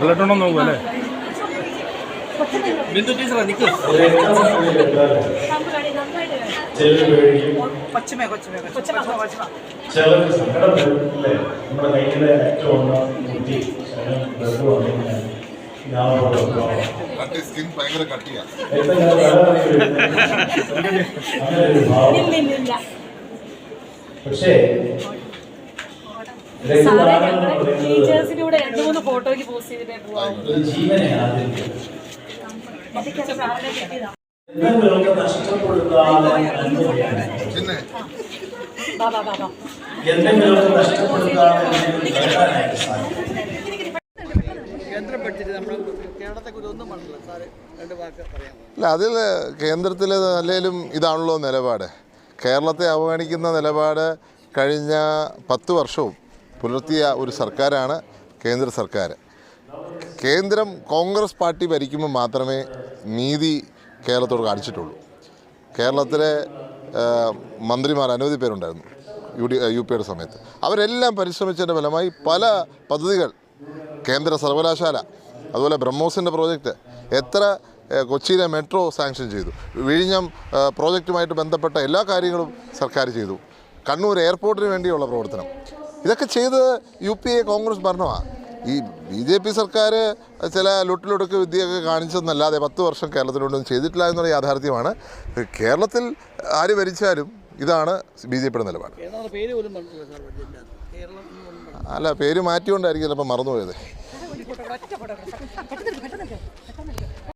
Blood ഉണ്ടോ നോക്കൂ അല്ലേ ബിന്ദു ടീച്ചറാ നിൽക്കും കൊച്ചുമേ കൊച്ചുമേ കൊച്ചുമേ കൊച്ചുമേ. ചിലർ സങ്കടം വരും അല്ലേ നമ്മുടെ കയ്യിലെ ഏറ്റവും കുട്ടി. സ്കിൻ ഭയങ്കര കട്ടിയാ. എന്താ സാറേ രക്തദാനം എന്ന് ഞങ്ങളുടെ ടീച്ചേഴ്സിന്റെ കൂടെ രണ്ട് മൂന്ന് ഫോട്ടോയ്ക്ക് പോസ്റ്റ് ചെയ്തിട്ടേ പോവാം അല്ല അതിൽ കേന്ദ്രത്തിലെ അല്ലെങ്കിലും ഇതാണല്ലോ നിലപാട്. കേരളത്തെ അവഗണിക്കുന്ന നിലപാട് കഴിഞ്ഞ പത്ത് വർഷവും പുലർത്തിയ ഒരു സർക്കാരാണ് കേന്ദ്ര സർക്കാർ. കേന്ദ്രം കോൺഗ്രസ് പാർട്ടി ഭരിക്കുമ്പോൾ മാത്രമേ നീതി കേരളത്തോട് കാണിച്ചിട്ടുള്ളൂ. കേരളത്തിലെ മന്ത്രിമാർ അനവധി പേരുണ്ടായിരുന്നു യു ഡി യു പിയുടെ സമയത്ത്. അവരെല്ലാം പരിശ്രമിച്ചതിന്റെ ഫലമായി പല പദ്ധതികൾ കേന്ദ്ര സർവകലാശാല അതുപോലെ ബ്രഹ്മോസിന്റെ പ്രോജക്റ്റ് എത്ര കൊച്ചിയിലെ മെട്രോ സാങ്ഷൻ ചെയ്തു വിഴിഞ്ഞം പ്രോജക്റ്റുമായിട്ട് ബന്ധപ്പെട്ട എല്ലാ കാര്യങ്ങളും സർക്കാർ ചെയ്തു. കണ്ണൂർ എയർപോർട്ടിന് വേണ്ടിയുള്ള പ്രവർത്തനം. ഇതൊക്കെ ചെയ്ത് യു പി എ കോൺഗ്രസ് ഭരണമാണ് ഈ ബി ജെ പി സർക്കാർ ചില ലൊട്ടിലൊടുക്ക് വിദ്യയൊക്കെ കാണിച്ചെന്നല്ലാതെ പത്ത് വർഷം കേരളത്തിലൊന്നും ചെയ്തിട്ടില്ല എന്നുള്ള യാഥാർത്ഥ്യമാണ്. കേരളത്തിൽ ആര് ഭരിച്ചാലും ഇതാണ് ബി ജെ പിയുടെ നിലപാട്. പേര് പോലും പറഞ്ഞില്ല സാർ കേരളം എന്ന് അല്ല പേര് മാറ്റിക്കൊണ്ടായിരിക്കും ചിലപ്പോൾ മറന്നുപോയത്.